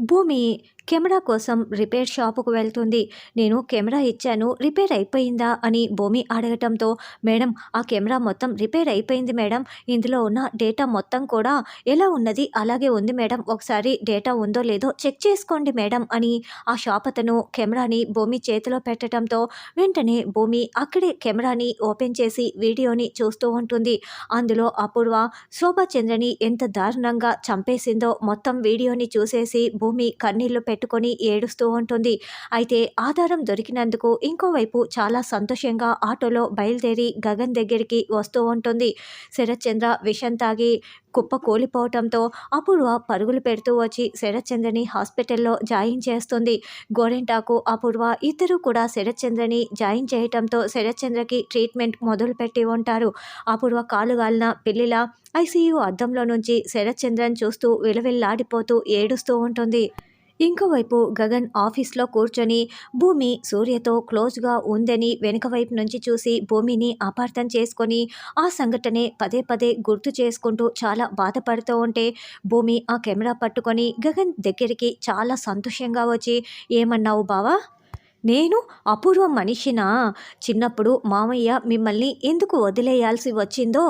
భూమి కెమెరా కోసం రిపేర్ షాపుకు వెళ్తుంది. నేను కెమెరా ఇచ్చాను రిపేర్ అయిపోయిందా అని భూమి అడగటంతో మేడం ఆ కెమెరా మొత్తం రిపేర్ అయిపోయింది మేడం. ఇందులో ఉన్న డేటా మొత్తం కూడా ఎలా ఉన్నది? అలాగే ఉంది మేడం. ఒకసారి డేటా ఉందో లేదో చెక్ చేసుకోండి మేడం అని ఆ షాప్ అతను కెమెరాని భూమి చేతిలో పెట్టడంతో వెంటనే భూమి అక్కడే కెమెరాని ఓపెన్ చేసి వీడియోని చూస్తూ ఉంటుంది. అందులో అపూర్వ శోభాచంద్రని ఎంత దారుణంగా చంపేసిందో మొత్తం వీడియోని చూసేసి భూమి కన్నీళ్ళు పెట్టుకొని ఏడుస్తూ ఉంటుంది. అయితే ఆధారం దొరికినందుకు ఇంకోవైపు చాలా సంతోషంగా ఆటోలో బయలుదేరి గగన్ దగ్గరికి వస్తూ ఉంటుంది. శరత్చంద్ర విషం తాగి కుప్ప కూలిపోవటంతో అపూర్వ పరుగులు పెడుతూ వచ్చి శరత్చంద్రని హాస్పిటల్లో జాయిన్ చేస్తుంది. గోరెంటాకు అపూర్వ ఇద్దరు కూడా శరత్చంద్రని జాయిన్ చేయటంతో శరత్చంద్రకి ట్రీట్మెంట్ మొదలుపెట్టి ఉంటారు. అపూర్వ కాలుగాలిన పిల్లిలా ఐసీయూ అద్దంలో నుంచి శరత్చంద్రన్ చూస్తూ విలవిల్లాడిపోతూ ఏడుస్తూ ఉంటుంది. ఇంకోవైపు గగన్ ఆఫీస్లో కూర్చొని భూమి సూర్యతో క్లోజ్గా ఉందని వెనుక వైపు నుంచి చూసి భూమిని అపార్థం చేసుకొని ఆ సంఘటనే పదే పదే గుర్తు చేసుకుంటూ చాలా బాధపడుతూ ఉంటే భూమి ఆ కెమెరా పట్టుకొని గగన్ దగ్గరికి చాలా సంతోషంగా వచ్చి ఏమన్నావు బావా? నేను అపూర్వ మనిషినా? చిన్నప్పుడు మామయ్య మిమ్మల్ని ఎందుకు వదిలేయాల్సి వచ్చిందో?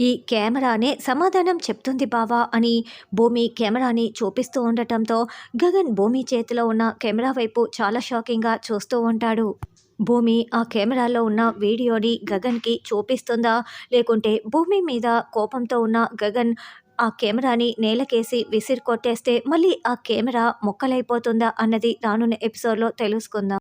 ఈ కెమెరానే సమాధానం చెప్తుంది బావా అని భూమి కెమెరాని చూపిస్తూ ఉండటంతో గగన్ భూమి చేతిలో ఉన్న కెమెరా వైపు చాలా షాకింగ్గా చూస్తూ ఉంటాడు. భూమి ఆ కెమెరాలో ఉన్న వీడియోని గగన్కి చూపిస్తుందా లేకుంటే భూమి మీద కోపంతో ఉన్న గగన్ ఆ కెమెరాని నేలకేసి విసిరి కొట్టేస్తే మళ్ళీ ఆ కెమెరా మొక్కలైపోతుందా అన్నది రానున్న ఎపిసోడ్లో తెలుసుకుందాం.